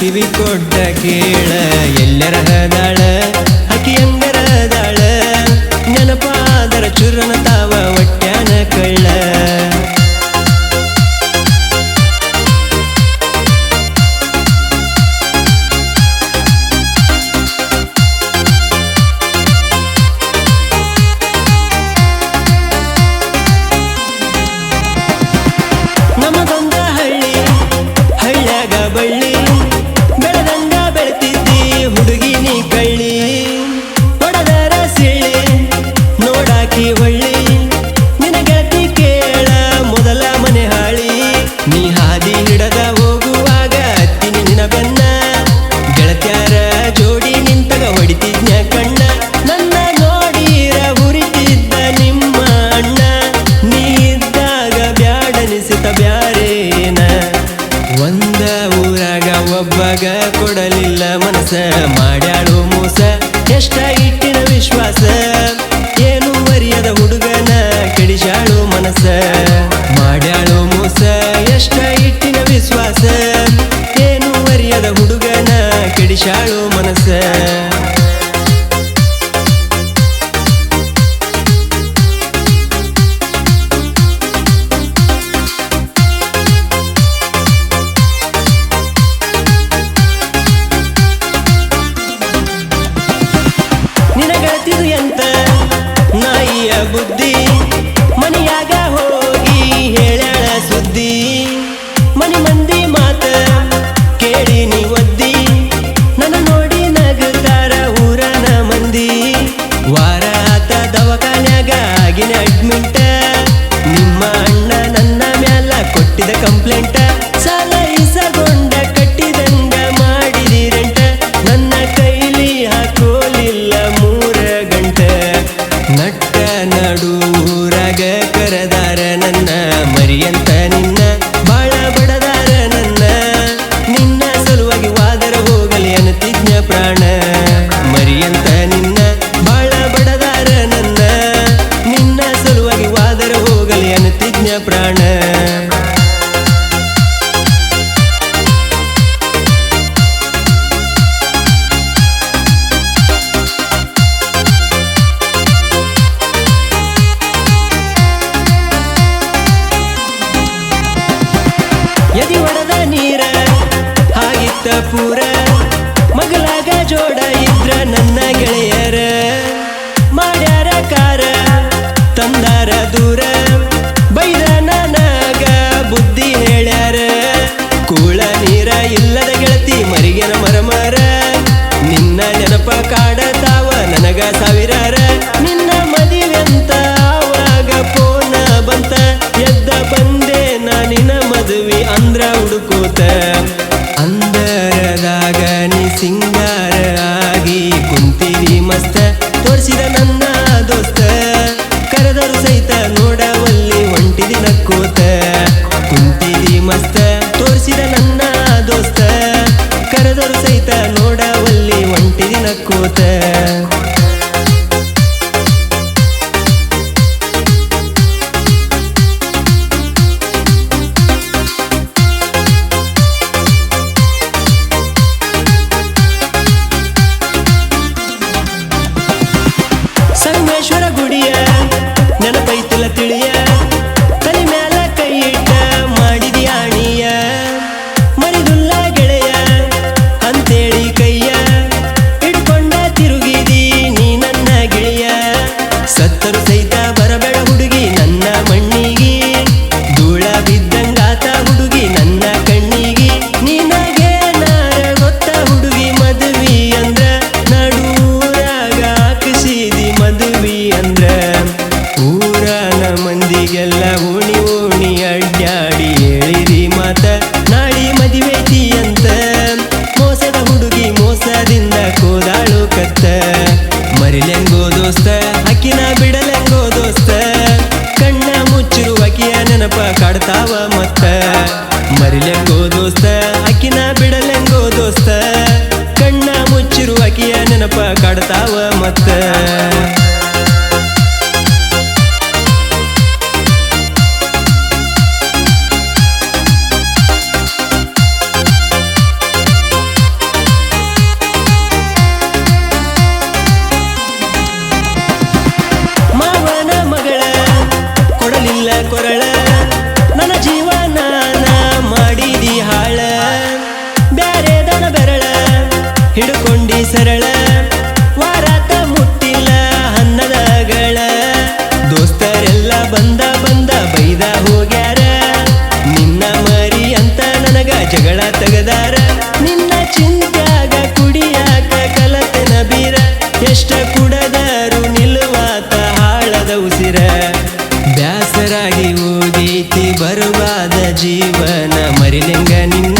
ಕಿವಿಕೊಟ್ಟ ಕೇಳ ಬುದ್ಧಿ ಮನೆಯಾಗ ಬಾರದರು ಸಹಿತ ನೋಡವಲ್ಲಿ ಒಂಟಿ ದಿನ ಕೂತ. ತಾವ ಬಂದ ಬಂದ ಬೈದ ಹೋಗ್ಯಾರ. ನಿನ್ನ ಮರಿ ಅಂತ ನನಗ ಜಗಳ ತೆಗದಾರ. ನಿನ್ನ ಚಿಂತಾಗ ಕುಡಿಯಾಕ ಕಲತನ ಬೀರ. ಎಷ್ಟ ಕುಡದಾರು ನಿಲ್ಲುವಾತ ಹಾಳದ ಉಸಿರ. ಬ್ಯಾಸರಾಗಿ ಓದೀತಿ ಬರುವಾದ ಜೀವನ ಮರಿಲಿಂಗ ನಿನ್ನ